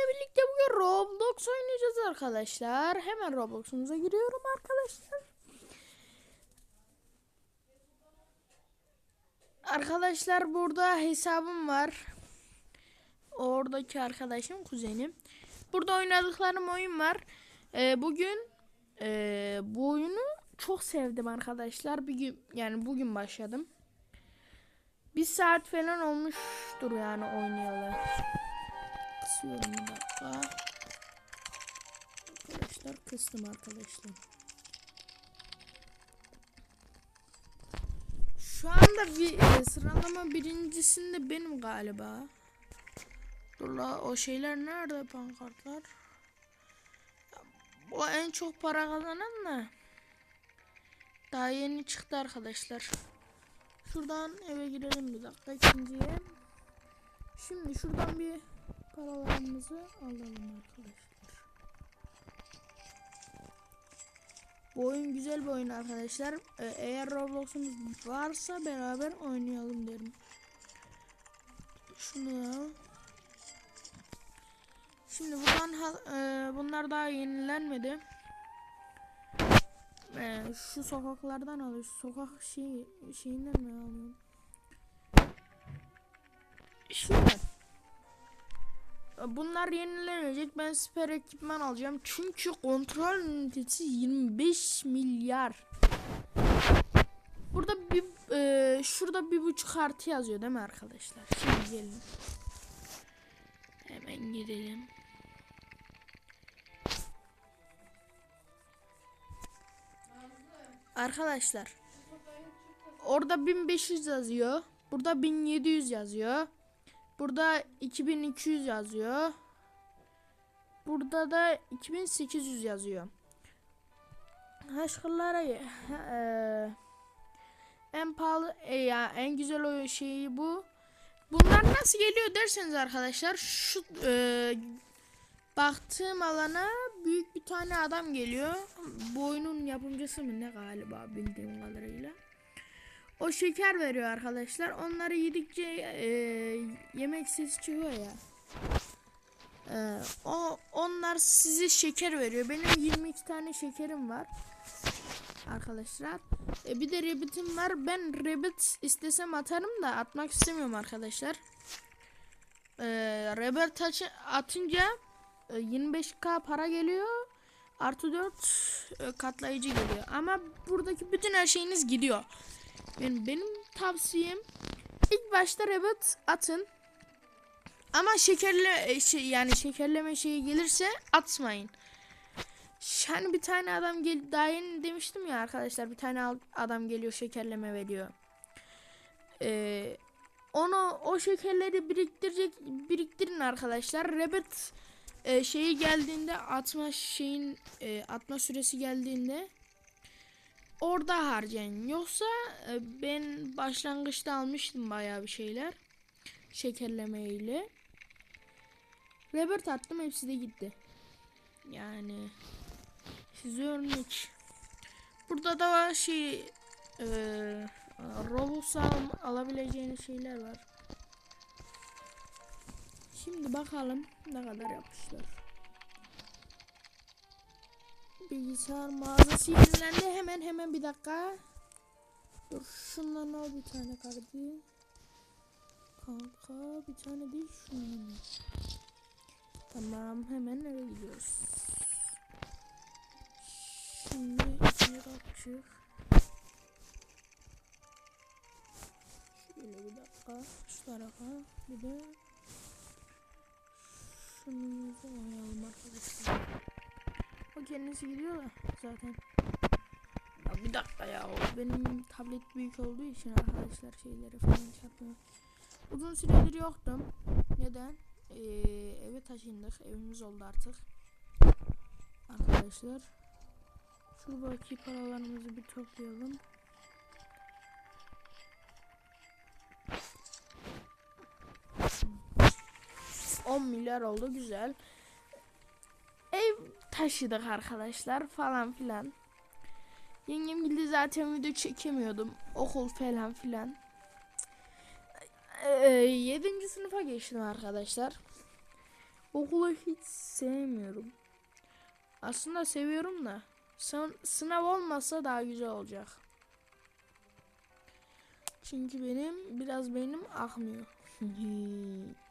sizinle birlikte bugün Roblox oynayacağız arkadaşlar. Hemen Roblox'umuza giriyorum arkadaşlar. Arkadaşlar burada hesabım var. Oradaki arkadaşım kuzenim. Burada oynadıklarım oyun var. Ee, bugün ee, bu oyunu çok sevdim arkadaşlar. Bir gün yani bugün başladım. Bir saat falan olmuştur yani oynayalı. Kısıyorum bir dakika. Arkadaşlar kıstım arkadaşlar. Şu anda bir e, sıralama birincisinde benim galiba. Dur la o şeyler nerede pankartlar? O en çok para kazanan da. Daha yeni çıktı arkadaşlar. Şuradan eve girelim bir dakika ikinciye. Şimdi şuradan bir paralarımızı alalım arkadaşlar. Bu oyun güzel bir oyun arkadaşlar. Ee, eğer Roblox'umuz varsa beraber oynayalım derim. Şunu da. Şimdi buradan e, bunlar daha yenilenmedi. Ee, şu sokaklardan alıyor. Sokak şey şeyinden mi alıyorum? Şimdi bunlar yenilenecek. Ben süper ekipman alacağım. Çünkü kontrol ünitesi 25 milyar. Burada bir e, şurada bir buçuk artı yazıyor değil mi arkadaşlar? Şimdi gelin. Hemen gidelim. Arkadaşlar orada 1500 yazıyor. Burada 1700 yazıyor. Burada 2200 yazıyor. Burada da 2800 yazıyor. Haşkırlara e, en pahalı e, ya en güzel o şeyi bu. Bunlar nasıl geliyor derseniz arkadaşlar şu e, baktığım alana büyük bir tane adam geliyor. Bu oyunun yapımcısı mı ne galiba bildiğim kadarıyla. O şeker veriyor arkadaşlar. Onları yedikçe e, yemek sesi çıkıyor ya. E, o onlar size şeker veriyor. Benim 22 tane şekerim var. Arkadaşlar. E, bir de Rabbit'im var. Ben Rabbit istesem atarım da atmak istemiyorum arkadaşlar. E, Rabbit açı- atınca e, 25k para geliyor. Artı 4 e, katlayıcı geliyor. Ama buradaki bütün her şeyiniz gidiyor. Yani benim tavsiyem ilk başta Rabbit atın. Ama şekerle e, şey, yani şekerleme şeyi gelirse atmayın. Yani bir tane adam gel daha yeni demiştim ya arkadaşlar bir tane adam geliyor şekerleme veriyor. Ee, onu o şekerleri biriktirecek biriktirin arkadaşlar. Rabbit e, şeyi geldiğinde atma şeyin e, atma süresi geldiğinde orada harcayın. Yoksa e, ben başlangıçta almıştım bayağı bir şeyler. Şekerleme ile. Rabbit attım hepsi de gitti. Yani size örnek. Burada da şey e, Robux al- alabileceğiniz şeyler var. Şimdi bakalım ne kadar yapmışlar. Bilgisayar mağazası yenilendi. Hemen hemen bir dakika. Dur şundan al bir tane kardeşim. Kanka bir tane değil şundan. Tamam hemen eve gidiyoruz. Şimdi ikinci kapçık. Şöyle bir dakika şu tarafa bir de şunumuzu oynayalım arkadaşlar. O kendisi gidiyor da zaten. Ya bir dakika ya benim tablet büyük olduğu için arkadaşlar şeyleri falan çarpıyor. Uzun süredir yoktum. Neden? Ee, eve taşındık. Evimiz oldu artık. Arkadaşlar. Şuradaki paralarımızı bir toplayalım. On milyar oldu güzel. Ev taşıdık arkadaşlar falan filan. Yengem gildi zaten video çekemiyordum. Okul falan filan. Ee, 7. sınıfa geçtim arkadaşlar. Okulu hiç sevmiyorum. Aslında seviyorum da sı- sınav olmasa daha güzel olacak. Çünkü benim biraz beynim akmıyor.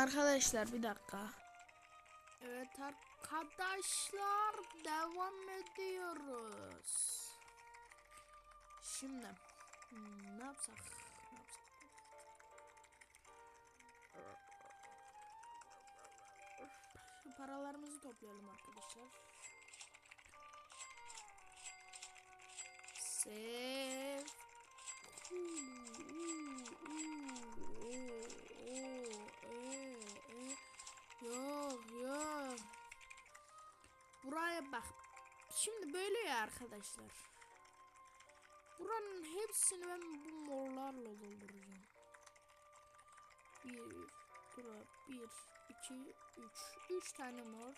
Arkadaşlar bir dakika. Evet arkadaşlar devam ediyoruz. Şimdi hmm, ne yapsak? Ne yapsak? Paralarımızı toplayalım arkadaşlar. Sev. Yok yok. Buraya bak. Şimdi böyle ya arkadaşlar. Buranın hepsini ben bu morlarla dolduracağım. Bir, bura, bir, iki, üç. Üç tane mor.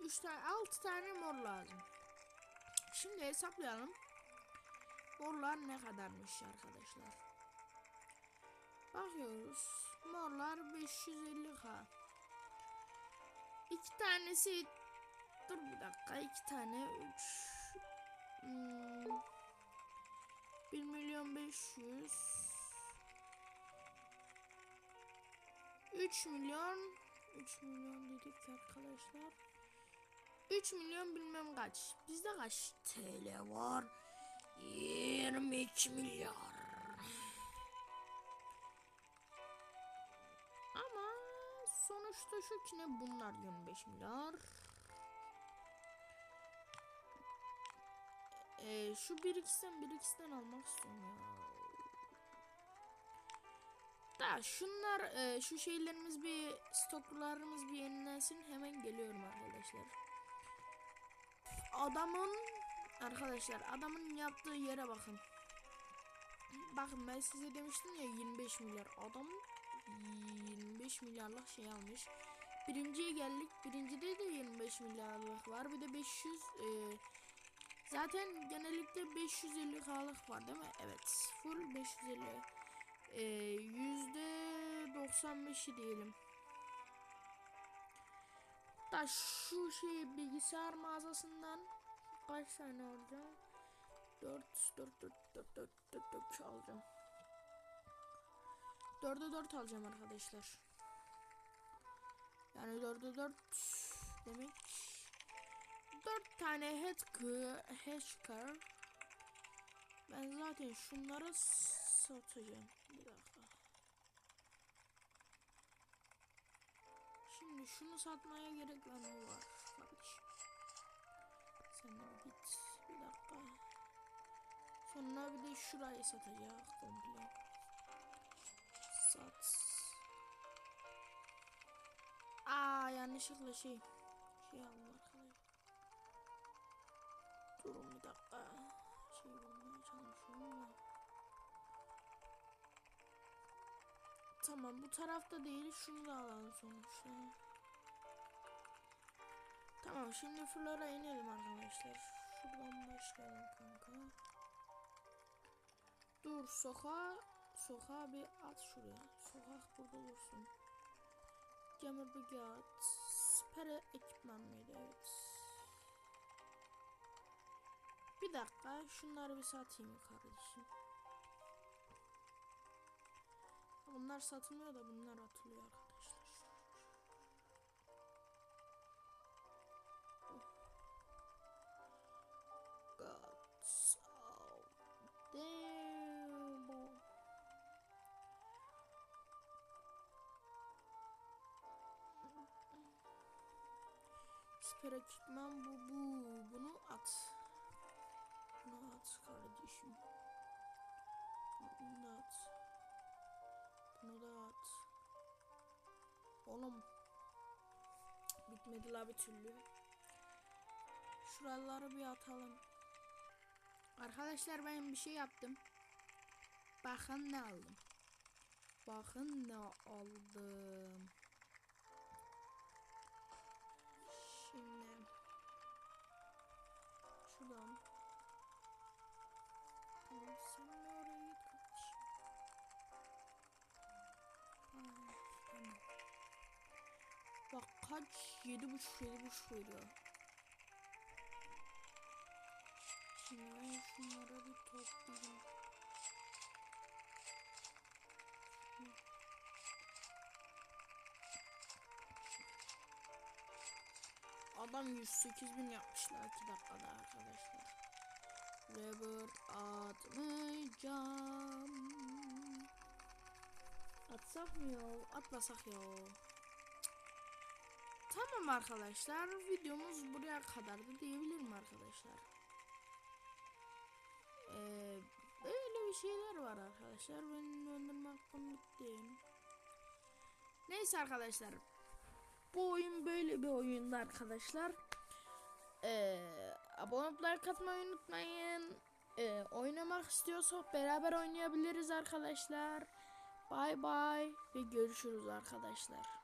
Üç tane, altı tane mor lazım. Şimdi hesaplayalım. Morlar ne kadarmış arkadaşlar. Bakıyoruz. Morlar 550k. İki tanesi dur bir dakika iki tane üç hmm, 1 milyon 500 3 milyon 3 milyon dedik arkadaşlar 3 milyon bilmem kaç bizde kaç TL var? 22 milyar sonuçta şu ki ne bunlar 25 milyar Ee, şu bir ikisinden bir ikisinden almak istiyorum ya. Da şunlar e, şu şeylerimiz bir stoklarımız bir yenilensin hemen geliyorum arkadaşlar. Adamın arkadaşlar adamın yaptığı yere bakın. Bakın ben size demiştim ya 25 milyar adam 25 milyarlık şey almış. Birinciye geldik. Birincide de 25 milyarlık var. Bir de 500 e, Zaten genellikle 550k'lık var değil mi? Evet. Full 550. Ee, yüzde 95'i diyelim. Da şu şey bilgisayar mağazasından kaç tane alacağım? 4 4 4 4 4 4 4 alacağım. 4'e 4 alacağım arkadaşlar. Yani 4'e 4 demek dört tane hacker, hacker. Ben zaten şunları satacağım. Bir dakika. Şimdi şunu satmaya gerek var mı var kardeşim? Sen de git. Bir dakika. Sonra bir de şurayı satacak komple. Sat. Aa yanlışlıkla şey şey aldım arkadaşlar. Durun bir dakika. Şey bulmaya çalışıyorum ama. Tamam bu tarafta değil şunu da alalım sonuçta. Tamam şimdi flora inelim arkadaşlar. Şuradan başlayalım kanka. Dur sokağa sokağa bir at şuraya. Sokak burada dursun. Camur bir at. Spere ekipman mıydı? Evet. Bir dakika şunları bir satayım kardeşim. Bunlar satılmıyor da bunlar atılıyor Süper ekipman bu bu bunu at. Bunu at kardeşim. Bunu da at. Bunu da at. Oğlum. Bitmedi la bir türlü. Şuraları bir atalım. Arkadaşlar ben bir şey yaptım. Bakın ne aldım. Bakın ne aldım. Pardon. Tamam sen oraya git kardeşim. Tamam. Bak kaç? Yedi buçuk yedi buçuk veriyor. Şimdi ben şunları bir toplayayım. Adam 108 bin yapmışlar 2 dakikada arkadaşlar. Rebirth atmayacağım. Atsak mı ya? Atmasak ya. Tamam arkadaşlar videomuz buraya kadardı diyebilirim arkadaşlar. Ee, böyle bir şeyler var arkadaşlar. Benim döndürme hakkım bitti. Neyse arkadaşlar. Bu oyun böyle bir oyundu arkadaşlar. Ee, abone olup unutmayın. Ee, oynamak istiyorsak beraber oynayabiliriz arkadaşlar. Bay bay ve görüşürüz arkadaşlar.